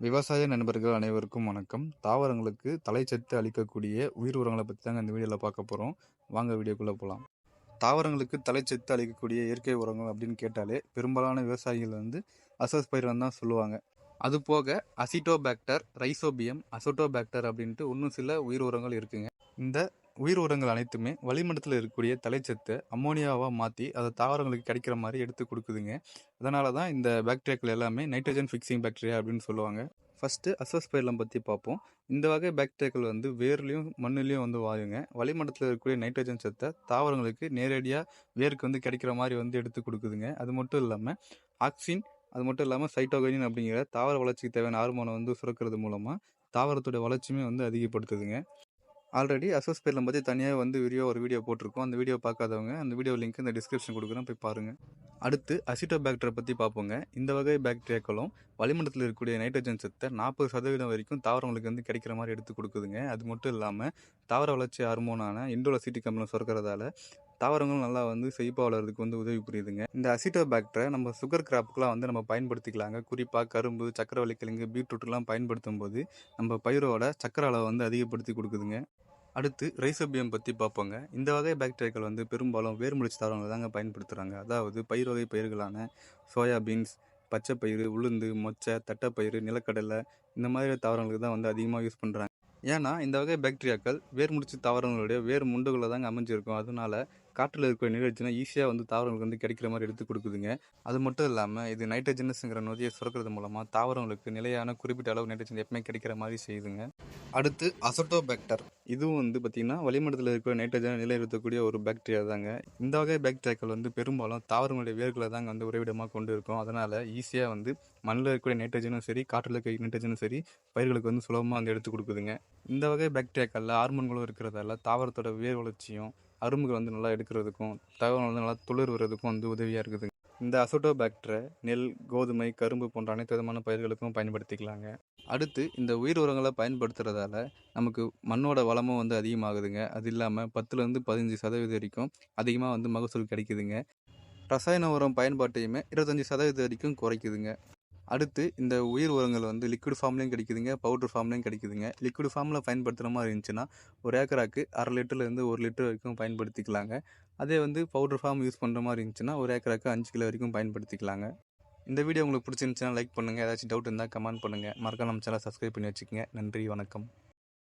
விவசாய நண்பர்கள் அனைவருக்கும் வணக்கம். தாவரங்களுக்கு தலைச்சத்து அளிக்கக்கூடிய உயிர் உரங்களை பற்றி தாங்க இந்த வீடியோவில் பார்க்க போகிறோம் வாங்க வீடியோக்குள்ளே போகலாம் தாவரங்களுக்கு தலைச்சத்து அளிக்கக்கூடிய இயற்கை உரங்கள் அப்படின்னு கேட்டாலே பெரும்பாலான விவசாயிகள் வந்து அசஸ் பயிரன் தான் சொல்லுவாங்க. அது போக ரைசோபியம் அசோட்டோபேக்டர் அப்படின்ட்டு இன்னும் சில உயிர் உரங்கள் இருக்குங்க. இந்த உயிர் உரங்கள் அனைத்துமே வளிமண்டலத்தில் இருக்கக்கூடிய தலைச்சத்தை அம்மோனியாவாக மாற்றி அதை தாவரங்களுக்கு கிடைக்கிற மாதிரி எடுத்து கொடுக்குதுங்க. அதனால தான் இந்த பாக்டீரியாக்கள் எல்லாமே நைட்ரஜன் ஃபிக்ஸிங் பாக்டீரியா அப்படின்னு சொல்லுவாங்க. ஃபஸ்ட்டு அசோஸ்பைலம் பற்றி பார்ப்போம். இந்த வகை பாக்டீரியாக்கள் வந்து வேர்லேயும் மண்ணுலேயும் வந்து வாயுங்க வளிமண்டலத்தில் இருக்கக்கூடிய நைட்ரஜன் சத்தை தாவரங்களுக்கு நேரடியாக வேருக்கு வந்து கிடைக்கிற மாதிரி வந்து எடுத்து கொடுக்குதுங்க. அது மட்டும் இல்லாமல் ஆக்சின் அது மட்டும் இல்லாமல் சைட்டோகைனின் அப்படிங்கிற தாவர வளர்ச்சிக்கு தேவையான ஹார்மோனை வந்து சுரக்கிறது மூலமாக தாவரத்தோட வளர்ச்சியுமே வந்து அதிகப்படுத்துதுங்க. ஆல்ரெடி அசோஸ் பேரில் பற்றி தனியாக வந்து வீடியோ ஒரு வீடியோ போட்டிருக்கோம். அந்த வீடியோ பார்க்காதவங்க அந்த வீடியோ லிங்க் இந்த டிஸ்கிரிப்ஷன் கொடுக்குறேன். போய் பாருங்கள் அடுத்து அசிட்டோ பேக்டரை பற்றி பார்ப்போங்க. இந்த வகை பாக்டீரியாக்களும் வளிமண்டலத்தில் இருக்கக்கூடிய நைட்ரஜன் சத்தை நாற்பது சதவீதம் வரைக்கும் தாவரங்களுக்கு வந்து கிடைக்கிற மாதிரி எடுத்து கொடுக்குதுங்க. அது மட்டும் இல்லாமல் தாவர வளர்ச்சி ஹார்மோனான இண்டோலசிட்டிக் அமிலம் சுரக்கிறதால தாவரங்கள் நல்லா வந்து செழிப்பாக வளர்றதுக்கு வந்து உதவி புரியுதுங்க. இந்த அசிட்டோ பேக்டரை நம்ம சுகர் கிராப்புக்கெலாம் வந்து நம்ம பயன்படுத்திக்கலாங்க. குறிப்பாக கரும்பு சக்கரவள்ளி கிழங்கு பீட்ரூட்லாம் பயன்படுத்தும் போது நம்ம பயிரோட சக்கர அளவை வந்து அதிகப்படுத்தி கொடுக்குதுங்க. அடுத்து ரைசோபியம் பற்றி பார்ப்போங்க. இந்த வகை பாக்டீரியாக்கள் வந்து பெரும்பாலும் வேர்முடிச்சு தாவரங்களை தாங்க பயன்படுத்துகிறாங்க அதாவது பயிர் வகை பயிர்களான சோயாபீன்ஸ் பச்சை பயிறு உளுந்து மொச்சை தட்டைப்பயிறு நிலக்கடலை இந்த மாதிரி தாவரங்களுக்கு தான் வந்து அதிகமாக யூஸ் பண்ணுறாங்க ஏன்னா இந்த வகை பாக்டீரியாக்கள் வேர் முடிச்சு தாவரங்களுடைய வேர் முண்டுகளை தாங்க அமைஞ்சிருக்கும். அதனால காற்றில் இருக்கிற நிகழ்ச்சினா ஈஸியாக வந்து தாவரங்களுக்கு வந்து கிடைக்கிற மாதிரி எடுத்து கொடுக்குதுங்க. அது மட்டும் இல்லாமல் இது நைட்ரஜனஸ்ங்கிற நொதியை சுரக்கிறது மூலமாக தாவரங்களுக்கு நிலையான குறிப்பிட்ட அளவு நைட்ரஜன் எப்பவுமே கிடைக்கிற மாதிரி செய்யுதுங்க. அடுத்து அசட்டோபேக்டர் இதுவும் வந்து பார்த்திங்கன்னா வளிமண்டலத்தில் இருக்கிற நைட்ரஜனை நிலைநிறுத்தக்கூடிய ஒரு பாக்டீரியா தாங்க. இந்த வகை பாக்டீரியாக்கள் வந்து பெரும்பாலும் தாவரங்களுடைய வேர்களை தாங்க வந்து உறைவிடமாக கொண்டு இருக்கும். அதனால் ஈஸியாக வந்து மண்ணில் இருக்கக்கூடிய நைட்ரஜனும் சரி காற்றில் இருக்கிற நைட்ரஜனும் சரி பயிர்களுக்கு வந்து சுலபமாக வந்து எடுத்து கொடுக்குதுங்க. இந்த வகை பாக்டீரியாக்களில் ஹார்மோன்களும் இருக்கிறதால தாவரத்தோட வேர் வளர்ச்சியும் அரும்புகள் வந்து நல்லா எடுக்கிறதுக்கும் தகவல் வந்து நல்லா துளிர் வர்றதுக்கும் வந்து உதவியாக இருக்குது இந்த அசோட்டோபாக்டரை நெல் கோதுமை கரும்பு போன்ற அனைத்து விதமான பயிர்களுக்கும் பயன்படுத்திக்கலாங்க. அடுத்து இந்த உயிர் உரங்களை பயன்படுத்துறதால நமக்கு மண்ணோட வளமும் வந்து அதிகமாகுதுங்க. அது இல்லாமல் பத்துலேருந்து பதினஞ்சு சதவீதம் வரைக்கும் அதிகமாக வந்து மகசூல் கிடைக்குதுங்க. ரசாயன உரம் பயன்பாட்டையுமே இருபத்தஞ்சி சதவீதம் வரைக்கும் குறைக்குதுங்க. அடுத்து இந்த உயிர் உரங்கள் வந்து லிக்விட் ஃபார்ம்லேயும் கிடைக்குதுங்க பவுடர் ஃபார்ம்லேயும் கிடைக்குதுங்க. லிக்விட் ஃபார்மில் பயன்படுத்துகிற மாதிரி இருந்துச்சுன்னா ஒரு ஏக்கராக்கு அரை லிட்டர்லேருந்து ஒரு லிட்டர் வரைக்கும் பயன்படுத்திக்கலாங்க. அதே வந்து பவுடர் ஃபார்ம் யூஸ் பண்ணுற மாதிரி இருந்துச்சுன்னா ஒரு ஏக்கராக்கு அஞ்சு கிலோ வரைக்கும் பயன்படுத்திக்கலாங்க. இந்த வீடியோ உங்களுக்கு பிடிச்சிருந்துச்சுன்னா லைக் பண்ணுங்கள் ஏதாச்சும் டவுட் இருந்தால் கமெண்ட் பண்ணுங்கள் மறக்காம நம்ம சேனல் சப்ஸ்கிரைப் பண்ணி வச்சுக்கோங்க. நன்றி வணக்கம்.